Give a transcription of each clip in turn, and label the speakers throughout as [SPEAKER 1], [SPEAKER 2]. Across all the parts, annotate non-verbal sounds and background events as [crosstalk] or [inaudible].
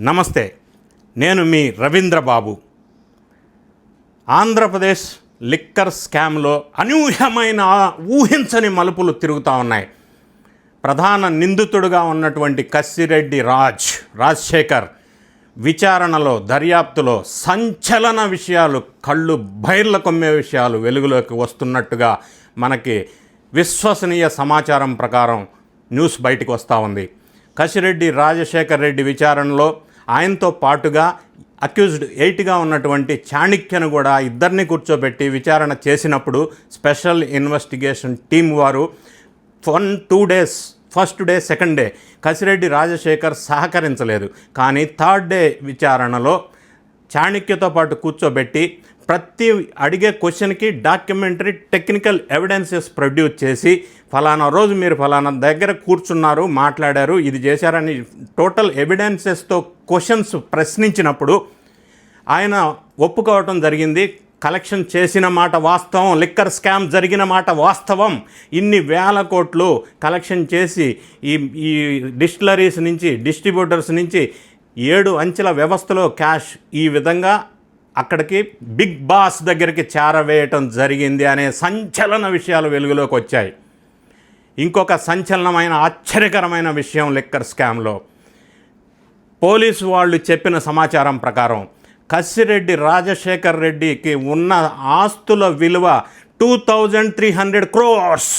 [SPEAKER 1] నమస్తే నేను మీ రవీంద్రబాబు. ఆంధ్రప్రదేశ్ లిక్కర్ స్కామ్లో అనూహ్యమైన ఊహించని మలుపులు తిరుగుతూ ఉన్నాయి. ప్రధాన నిందితుడుగా ఉన్నటువంటి కసిరెడ్డి రాజ్ రాజశేఖర్ విచారణలో దర్యాప్తులో సంచలన విషయాలు కళ్ళు బైర్ల కొమ్మే విషయాలు వెలుగులోకి వస్తున్నట్టుగా మనకి విశ్వసనీయ సమాచారం ప్రకారం న్యూస్ బయటికి వస్తూ ఉంది. కసిరెడ్డి రాజశేఖర్ రెడ్డి విచారణలో ఆయనతో పాటుగా అక్యూజ్డ్ ఎయిట్గా ఉన్నటువంటి చాణిక్యను కూడా ఇద్దరిని కూర్చోబెట్టి విచారణ చేసినప్పుడు స్పెషల్ ఇన్వెస్టిగేషన్ టీం వారు one two days first day second day Kasireddy Rajasekhar సహకరించలేదు. కానీ థర్డ్ డే విచారణలో చాణక్యతో పాటు కూర్చోబెట్టి ప్రతి అడిగే క్వశ్చన్కి డాక్యుమెంటరీ టెక్నికల్ ఎవిడెన్సెస్ ప్రొడ్యూస్ చేసి ఫలానా రోజు మీరు ఫలానా దగ్గర కూర్చున్నారు మాట్లాడారు ఇది చేశారని టోటల్ ఎవిడెన్సెస్తో క్వశ్చన్స్ ప్రశ్నించినప్పుడు ఆయన ఒప్పుకోవటం జరిగింది. కలెక్షన్ చేసిన మాట వాస్తవం లిక్కర్ స్కామ్ జరిగిన మాట వాస్తవం. ఇన్ని వేల కోట్లు కలెక్షన్ చేసి ఈ ఈ డిస్టిలరీస్ నుంచి డిస్ట్రిబ్యూటర్స్ నుంచి ఏడు అంచెల వ్యవస్థలో క్యాష్ ఈ విధంగా అక్కడికి బిగ్ బాస్ దగ్గరికి చేరవేయటం జరిగింది అనే సంచలన విషయాలు వెలుగులోకి వచ్చాయి. ఇంకొక సంచలనమైన ఆశ్చర్యకరమైన విషయం లిక్కర్ స్కామ్లో. పోలీసు వాళ్ళు చెప్పిన సమాచారం ప్రకారం కసిరెడ్డి రాజశేఖర్ రెడ్డికి ఉన్న ఆస్తుల విలువ two thousand three hundred crores.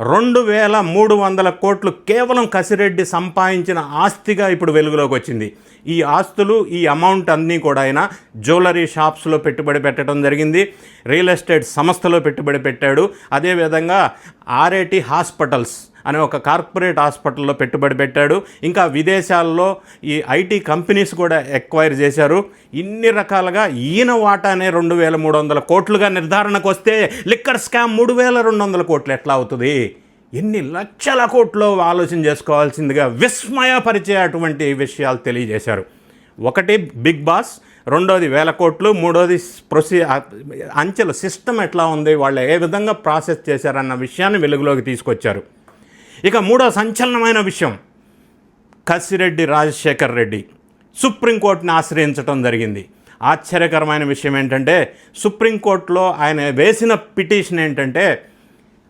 [SPEAKER 1] రెండు వేల మూడు వందల కోట్లు కేవలం కసిరెడ్డి సంపాదించిన ఆస్తిగా ఇప్పుడు వెలుగులోకి వచ్చింది. ఈ ఆస్తులు ఈ అమౌంట్ అన్నీ కూడా ఆయన జ్యువెలరీ షాప్స్లో పెట్టుబడి పెట్టడం జరిగింది. రియల్ ఎస్టేట్ సంస్థలో పెట్టుబడి పెట్టాడు. అదేవిధంగా ఆర్ఏటి హాస్పిటల్స్ అనే ఒక కార్పొరేట్ హాస్పిటల్లో పెట్టుబడి పెట్టాడు. ఇంకా విదేశాల్లో ఈ ఐటీ కంపెనీస్ కూడా ఎక్వైర్ చేశారు. ఇన్ని రకాలుగా ఈయన వాటానే రెండు వేల మూడు వందల కోట్లుగా నిర్ధారణకు వస్తే లిక్కర్ స్కామ్ మూడు వేల రెండు వందల కోట్లు ఎట్లా అవుతుంది? ఎన్ని లక్షల కోట్లు ఆలోచన చేసుకోవాల్సిందిగా విస్మయపరిచే అటువంటి విషయాలు తెలియజేశారు. ఒకటి బిగ్ బాస్ రెండోది వేల కోట్లు మూడోది ప్రొసీ అంచెల సిస్టమ్ ఎట్లా ఉంది వాళ్ళు ఏ విధంగా ప్రాసెస్ చేశారన్న విషయాన్ని వెలుగులోకి తీసుకొచ్చారు. ఇక మూడో సంచలనమైన విషయం. కసిరెడ్డి రాజశేఖర్ రెడ్డి సుప్రీంకోర్టుని ఆశ్రయించడం జరిగింది. ఆశ్చర్యకరమైన విషయం ఏంటంటే సుప్రీంకోర్టులో ఆయన వేసిన పిటిషన్ ఏంటంటే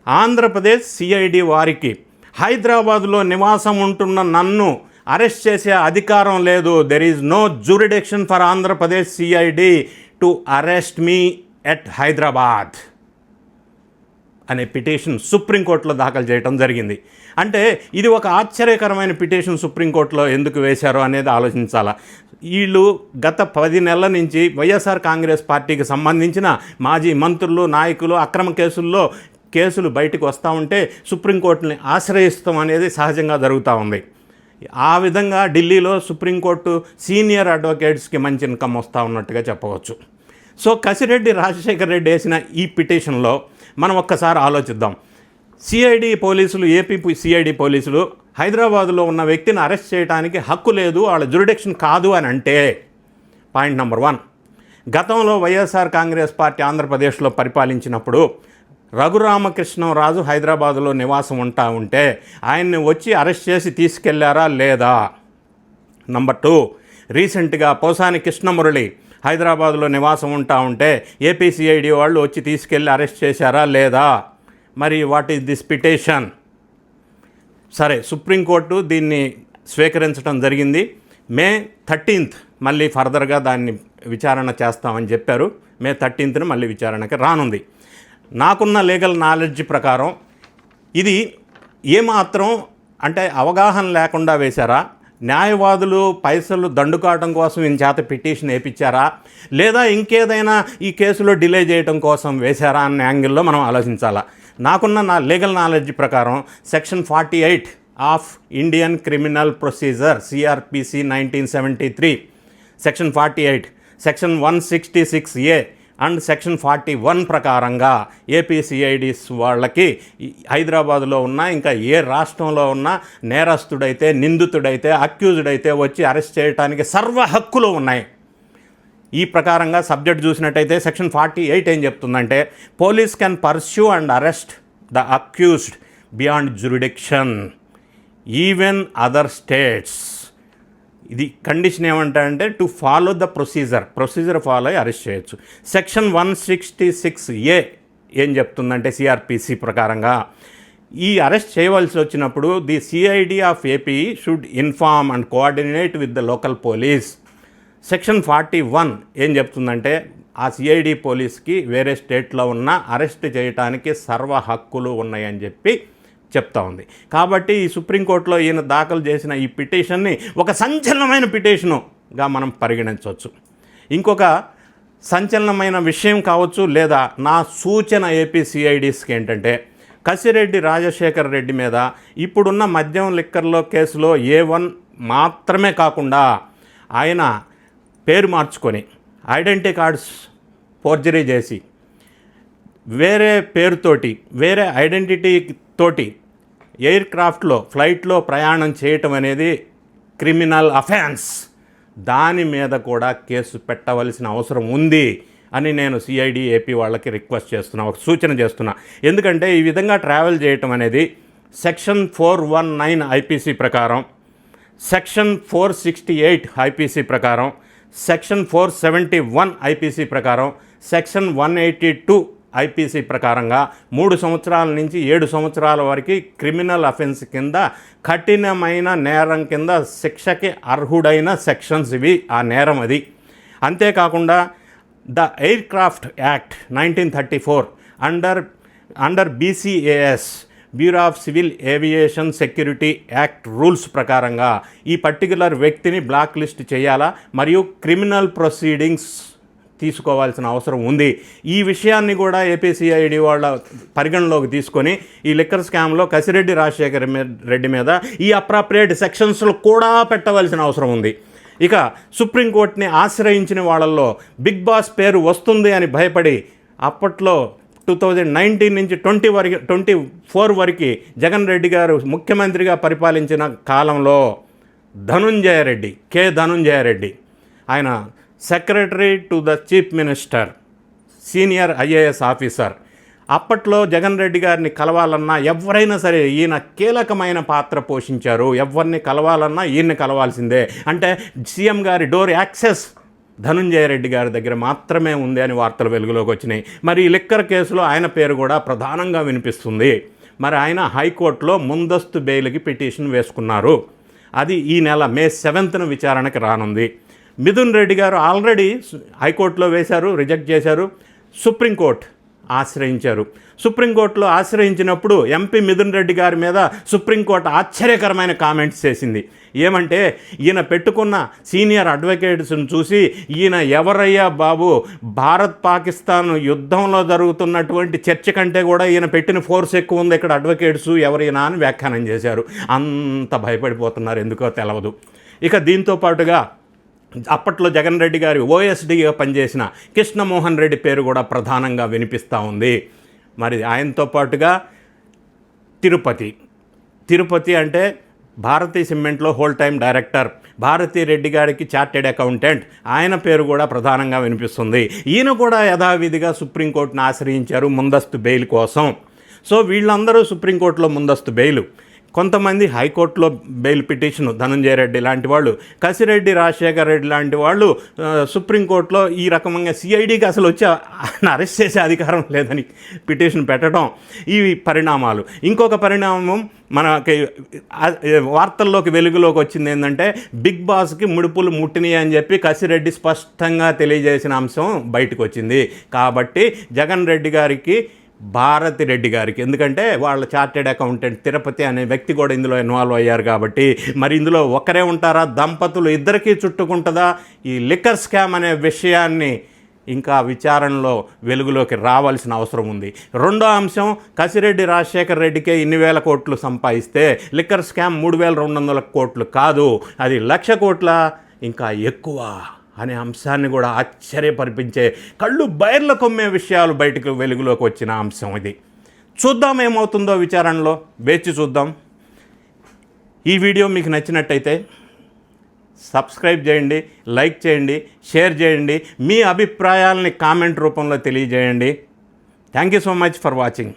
[SPEAKER 1] ఆంధ్రప్రదేశ్ సిఐడి వారికి హైదరాబాదులో నివాసం ఉంటున్న నన్ను అరెస్ట్ చేసే అధికారం లేదు. There is no jurisdiction for Andhra Pradesh CID to arrest me at Hyderabad అనే పిటిషన్ సుప్రీంకోర్టులో దాఖలు చేయడం జరిగింది. అంటే ఇది ఒక ఆశ్చర్యకరమైన పిటిషన్ సుప్రీంకోర్టులో ఎందుకు వేశారో అనేది ఆలోచించాలా. వీళ్ళు గత పది నెలల నుంచి వైఎస్ఆర్ కాంగ్రెస్ పార్టీకి సంబంధించిన మాజీ మంత్రులు నాయకులు అక్రమ కేసుల్లో కేసులు బయటకు వస్తూ ఉంటే సుప్రీంకోర్టుని ఆశ్రయిస్తాం అనేది సహజంగా జరుగుతూ ఉంది. ఆ విధంగా ఢిల్లీలో సుప్రీంకోర్టు సీనియర్ అడ్వకేట్స్కి మంచి ఇన్కమ్ వస్తూ ఉన్నట్టుగా చెప్పవచ్చు. సో కసిరెడ్డి రాజశేఖర్ రెడ్డి వేసిన ఈ పిటిషన్లో మనం ఒక్కసారి ఆలోచిద్దాం. సిఐడి పోలీసులు ఏపీ సిఐడి పోలీసులు హైదరాబాదులో ఉన్న వ్యక్తిని అరెస్ట్ చేయడానికి హక్కు లేదు వాళ్ళ జ్యురిడిక్షన్ కాదు అని అంటే పాయింట్ నెంబర్ వన్. గతంలో వైఎస్ఆర్ కాంగ్రెస్ పార్టీ ఆంధ్రప్రదేశ్లో పరిపాలించినప్పుడు రఘురామకృష్ణరాజు హైదరాబాదులో నివాసం ఉంటా ఉంటే ఆయన్ని వచ్చి అరెస్ట్ చేసి తీసుకెళ్ళారా లేదా? Number two. రీసెంట్గా పోసాని కృష్ణమురళి హైదరాబాద్లో నివాసం ఉంటా ఉంటే ఏపీసీఐడి వాళ్ళు వచ్చి తీసుకెళ్ళి అరెస్ట్ చేశారా లేదా? మరి వాట్ ఈస్ దిస్ పిటేషన్? సరే సుప్రీంకోర్టు దీన్ని స్వీకరించడం జరిగింది. మే థర్టీన్త్ మళ్ళీ ఫర్దర్గా దాన్ని విచారణ చేస్తామని చెప్పారు. మే థర్టీన్త్ను మళ్ళీ విచారణకి రానుంది. నాకున్న లీగల్ నాలెడ్జ్ ప్రకారం ఇది ఏమాత్రం అంటే అవగాహన లేకుండా వేశారా? న్యాయవాదులు పైసలు దండుకావడం కోసం ఈయన చేత పిటిషన్ వేయించారా లేదా ఇంకేదైనా ఈ కేసులో డిలే చేయడం కోసం వేశారా అనే యాంగిల్లో మనం ఆలోచించాలా? నాకున్న నా లీగల్ నాలెడ్జ్ ప్రకారం section forty eight of Indian criminal procedure CrPC nineteen seventy three section forty eight section one sixty six A and section forty one ప్రకారంగా ఏపీసీఐడిస్ వాళ్ళకి హైదరాబాద్లో ఉన్న ఇంకా ఏ రాష్ట్రంలో ఉన్న నేరస్తుడైతే నిందితుడైతే అక్యూజ్డ్ అయితే వచ్చి అరెస్ట్ చేయడానికి సర్వ హక్కులు ఉన్నాయి. ఈ ప్రకారంగా సబ్జెక్ట్ చూసినట్టయితే సెక్షన్ ఫార్టీ ఎయిట్ ఏం చెప్తుందంటే police can pursue and arrest the accused beyond jurisdiction even other states. ఇది కండిషన్ ఏమంటారంటే to follow the procedure procedure follow అయ్యి అరెస్ట్ చేయొచ్చు. Section one sixty six A ఏం చెప్తుందంటే సిఆర్పిసి ప్రకారంగా ఈ అరెస్ట్ చేయవలసి వచ్చినప్పుడు the CID of AP should inform and coordinate with the local police section forty one ఏం చెప్తుందంటే ఆ సిఐడి పోలీస్కి వేరే స్టేట్లో ఉన్న అరెస్ట్ చేయటానికి సర్వ హక్కులు ఉన్నాయని చెప్పి చెప్తా ఉంది. కాబట్టి ఈ సుప్రీంకోర్టులో ఈయన దాఖలు చేసిన ఈ పిటిషన్ని ఒక సంచలనమైన పిటిషనుగా మనం పరిగణించవచ్చు. ఇంకొక సంచలనమైన విషయం కావచ్చు లేదా నా సూచన ఏపీ సిఐడిస్కి ఏంటంటే కసిరెడ్డి రాజశేఖర్ రెడ్డి మీద ఇప్పుడున్న మద్యం లిక్కర్లో కేసులో ఏ వన్ మాత్రమే కాకుండా ఆయన పేరు మార్చుకొని ఐడెంటిటీ కార్డ్స్ ఫోర్జరీ చేసి వేరే పేరుతోటి వేరే ఐడెంటిటీ తోటి ఎయిర్ క్రాఫ్ట్లో ఫ్లైట్లో ప్రయాణం చేయటం అనేది క్రిమినల్ అఫెన్స్. దాని మీద కూడా కేసు పెట్టవలసిన అవసరం ఉంది అని నేను సిఐడి ఏపీ వాళ్ళకి రిక్వెస్ట్ చేస్తున్నా ఒక సూచన చేస్తున్నా. ఎందుకంటే ఈ విధంగా ట్రావెల్ చేయటం అనేది section four one nine IPC ప్రకారం section four sixty eight IPC ప్రకారం section four seventy one IPC ప్రకారం section one eighty two IPC ప్రకారంగా మూడు సంవత్సరాల నుంచి ఏడు సంవత్సరాల వరకు క్రిమినల్ అఫెన్స్ కింద కఠినమైన నేరం కింద శిక్షకి అర్హుడైన సెక్షన్స్ ఇవి ఆ నేరం అది. అంతేకాకుండా the aircraft act nineteen thirty four under under BCAS bureau of civil aviation security act rules ప్రకారంగా ఈ పర్టికులర్ వ్యక్తిని బ్లాక్ లిస్ట్ చేయాలా? మరియు క్రిమినల్ ప్రొసీడింగ్స్ తీసుకోవాల్సిన అవసరం ఉంది. ఈ విషయాన్ని కూడా ఏపీసీఐడి వాళ్ళ పరిగణలోకి తీసుకొని ఈ లిక్కర్ స్కామ్లో కసిరెడ్డి రాజశేఖర్ రెడ్డి మీద ఈ అప్రాప్రియేట్ సెక్షన్స్లో కూడా పెట్టవలసిన అవసరం ఉంది. ఇక సుప్రీంకోర్టుని ఆశ్రయించిన వాళ్ళల్లో బిగ్ బాస్ పేరు వస్తుంది అని భయపడి అప్పట్లో టూ థౌజండ్ నైన్టీన్ నుంచి ట్వంటీ వరకు ట్వంటీ ఫోర్ వరకు జగన్ రెడ్డి గారు ముఖ్యమంత్రిగా పరిపాలించిన కాలంలో ధనుంజయ రెడ్డి కె ధనుంజయ రెడ్డి ఆయన secretary to the chief minister senior IAS officer. అప్పట్లో జగన్ రెడ్డి గారిని కలవాలన్నా ఎవరైనా సరే ఈయన కీలకమైన పాత్ర పోషించారు. ఎవరిని కలవాలన్నా ఈయన్ని కలవాల్సిందే. అంటే సీఎం గారి డోర్ యాక్సెస్ ధనుంజయ రెడ్డి గారి దగ్గర మాత్రమే ఉంది అని వార్తలు వెలుగులోకి వచ్చినాయి. మరి ఈ లిక్కర్ కేసులో ఆయన పేరు కూడా ప్రధానంగా వినిపిస్తుంది. మరి ఆయన హైకోర్టులో ముందస్తు బెయిల్కి పిటిషన్ వేసుకున్నారు. అది ఈ నెల మే సెవెంత్న విచారణకి రానుంది. మిథున్ రెడ్డి గారు ఆల్రెడీ హైకోర్టులో వేశారు రిజెక్ట్ చేశారు సుప్రీంకోర్టు ఆశ్రయించారు. సుప్రీంకోర్టులో ఆశ్రయించినప్పుడు ఎంపీ మిథున్ రెడ్డి గారి మీద సుప్రీంకోర్టు ఆశ్చర్యకరమైన కామెంట్స్ చేసింది. ఏమంటే ఈయన పెట్టుకున్న సీనియర్ అడ్వకేట్స్ను చూసి ఈయన ఎవరయ్యా బాబు భారత్ పాకిస్తాన్ యుద్ధంలో జరుగుతున్నటువంటి చర్చ కంటే కూడా ఈయన పెట్టిన ఫోర్స్ ఎక్కువ ఉంది ఇక్కడ అడ్వకేట్స్ ఎవరైనా అని వ్యాఖ్యానం చేశారు. అంత భయపడిపోతున్నారు ఎందుకో తెలవదు. ఇక దీంతో పాటుగా అప్పట్లో జగన్ రెడ్డి గారి ఓఎస్డీగా పనిచేసిన కృష్ణమోహన్ రెడ్డి పేరు కూడా ప్రధానంగా వినిపిస్తూ ఉంది. మరి ఆయనతో పాటుగా తిరుపతి. తిరుపతి అంటే భారతీ సిమెంట్లో whole time director Bharati Reddy గారికి చార్టెడ్ అకౌంటెంట్. ఆయన పేరు కూడా ప్రధానంగా వినిపిస్తుంది. ఈయన కూడా యథావిధిగా సుప్రీంకోర్టును ఆశ్రయించారు ముందస్తు బెయిల్ కోసం. సో వీళ్ళందరూ సుప్రీంకోర్టులో ముందస్తు బెయిల్. కొంతమంది హైకోర్టులో బెయిల్ పిటిషన్ ధనంజయ రెడ్డి లాంటి వాళ్ళు కసిరెడ్డి రాజశేఖర్ రెడ్డి లాంటి వాళ్ళు సుప్రీంకోర్టులో ఈ రకంగా సిఐడికి అసలు వచ్చి [laughs] అరెస్ట్ చేసే అధికారం లేదని పిటిషన్ పెట్టడం ఈ పరిణామాలు. ఇంకొక పరిణామం మనకి వార్తల్లోకి వెలుగులోకి వచ్చింది ఏంటంటే బిగ్ బాస్కి ముడుపులు ముట్టినాయి అని చెప్పి కసిరెడ్డి స్పష్టంగా తెలియజేసిన అంశం బయటకు వచ్చింది. కాబట్టి జగన్ రెడ్డి గారికి భారతి రెడ్డి గారికి. ఎందుకంటే వాళ్ళ చార్టెడ్ అకౌంటెంట్ తిరుపతి అనే వ్యక్తి కూడా ఇందులో ఇన్వాల్వ్ అయ్యారు కాబట్టి మరి ఇందులో ఒక్కరే ఉంటారా? దంపతులు ఇద్దరికీ చుట్టుకుంటుందా? ఈ లిక్కర్ స్కామ్ అనే విషయాన్ని ఇంకా విచారణలో వెలుగులోకి రావాల్సిన అవసరం ఉంది. రెండో అంశం కసిరెడ్డి రాజశేఖర్ రెడ్డికే ఇన్ని వేల కోట్లు సంపాదిస్తే లిక్కర్ స్కామ్ మూడు వేల రెండు వందల కోట్లు కాదు. అది లక్ష కోట్ల? ఇంకా ఎక్కువ. అనే అంశాన్ని కూడా ఆశ్చర్యపరిపించే కళ్ళు బయర్ల కొమ్మే విషయాలు బయటకు వెలుగులోకి వచ్చిన అంశం ఇది. చూద్దాం ఏమవుతుందో విచారణలో. వేచి చూద్దాం. ఈ వీడియో మీకు నచ్చినట్టయితే సబ్స్క్రైబ్ చేయండి లైక్ చేయండి షేర్ చేయండి మీ అభిప్రాయాలని కామెంట్ రూపంలో తెలియజేయండి. Thank you so much for watching.